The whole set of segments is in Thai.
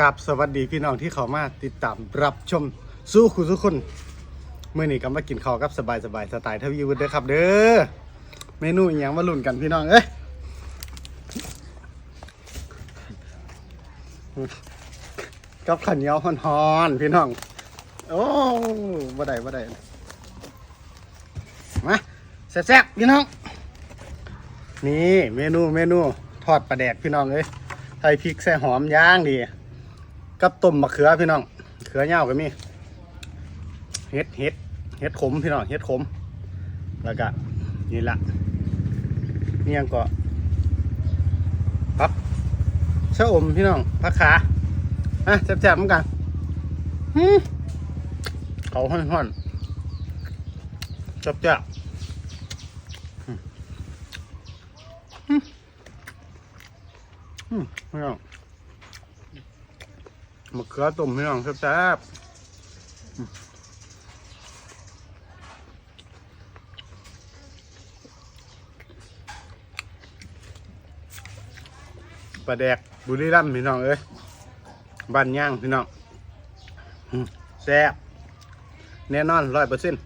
กับสวัสดีพี่น้องที่เขามาติดตามรับชมสู้คุณทุกคนเมื่อนี้ก็มากินข้าวกับสบายสบายสไตล์ทวีวุฒิเด้อครับ เด้อเมนูอย่างมาลุ่นกันพี่น้องเอ้ยกับขันเหนียวฮอนพี่น้อง โอ้บ่ได้บ่ได้มาแซ่บๆพี่น้อง นี่เมนูเมนูทอดปลาแดกพี่น้องเอ้ยใส่พริกใส่หอมย่างดี กับต้มมะเขือพี่น้องเขือเน่าก็มีเฮ็ดเฮ็ดเฮ็ดขมพี่น้องเฮ็ดขม แล้วก็นี่ละนี่ยังก็พักชะอมพี่น้องพักขาอะแซ่บๆเหมือนกันเขาห้อนๆแซ่บๆอืมพี่น้อง มะเขือต้มพี่น้องแซ่บๆปลาแดกบุรีรัมย์พี่น้องเอ้ยบ้านย่างพี่น้องแซ่บแน่นอนร้อยเปอร์เซ็นต์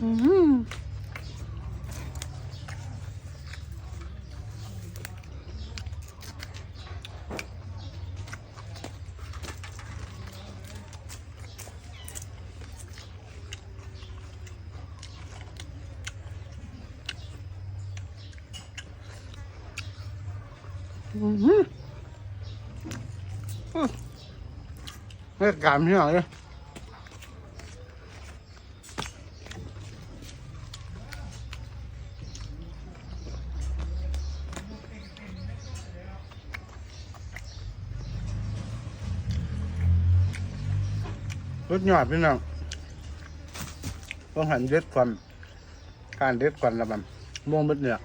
เรื่องการพี่น้องเลย รถหยอดพี่น้องต้องหันเด็ดก่อนการเด็ดก่อนละมันม่วงเบ็ดเนี่ย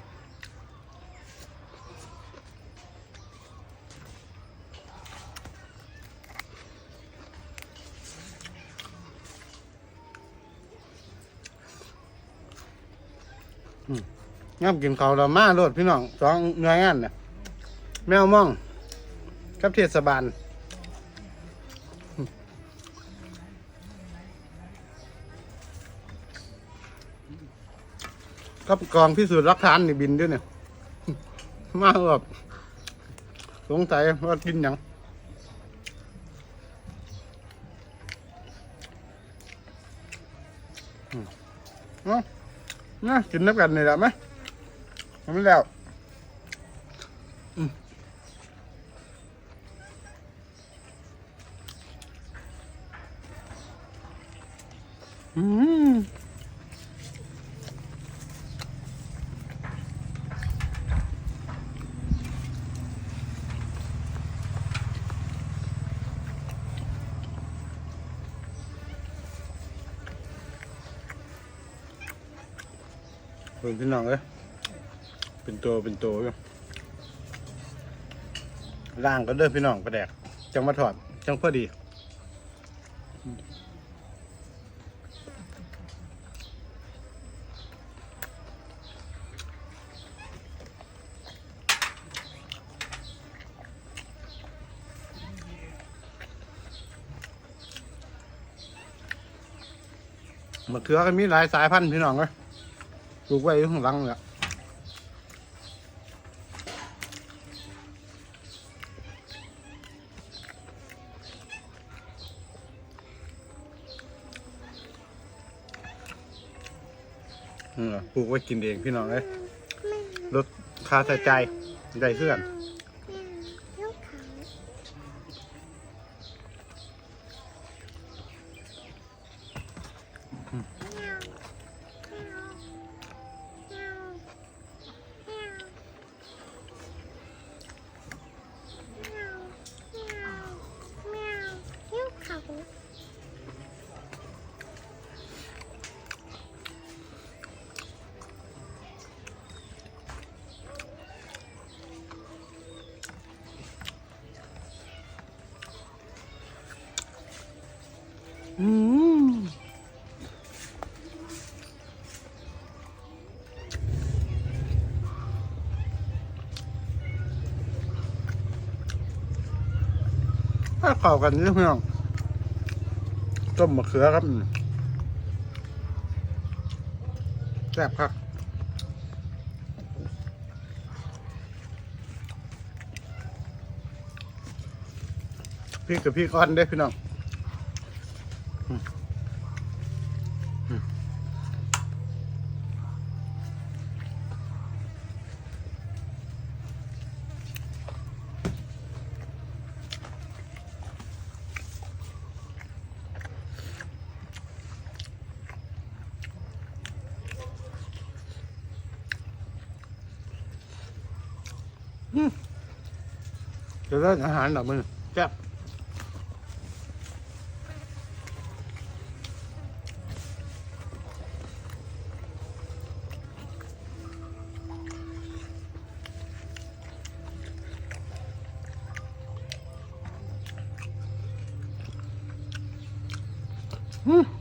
ย่ำกินเขาเรามาโลดพี่น้องสองหน่วยงานเนี่ยแมวม่อง กับเทศบาล กับกองพิสูจน์รักฐานนี่บินด้วยเนี่ย มาแบบสงสัยว่ากินหยังเนาะนะกินน้ำกันนี่แหละไหมทำแล้วอืม เพิ่นพี่น้องเอ้ยเป็นตัวเป็นตัวอยู่ล่างก็เด้อพี่น้องประแดก จังมาถอด จังพอดีมะเขือก็มีหลายสายพันธุ์พี่น้องเลย ปลูกไว้อยู่ข้างหลังเนี่ยเออปลูกไว้กินเองพี่น้องเลยลดค่าใช้จ่ายได้เพื่อน ถ้าเข้ากันนี่พี่น้องต้มมะเขือครับแซ่บครับพริกกับพริกอ่อนได้พี่น้อง เดี๋ยวเล่นอาหารหน่อยมึงแซ่บอืม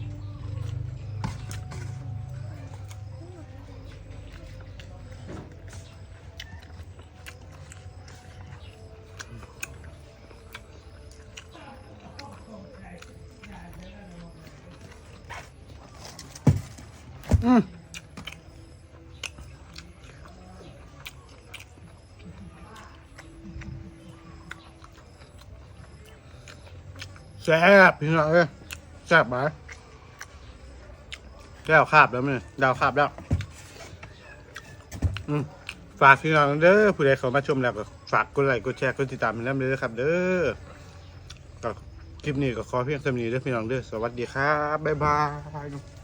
แซ่บพี่น้องเอ้ยแซ่บไหมแก้วคาบแล้วมั้ยดาวคาบแล้ว อืมฝากพี่น้องเด้อผู้ใดเขามาชมแล้วก็ฝากกดไลค์กดแชร์กดติดตามให้น้ำเด้อครับ เด้อก็คลิปนี้ก็ขอเพียงเท่านี้เด้อพี่น้องเด้อสวัสดีครับบ๊ายบาย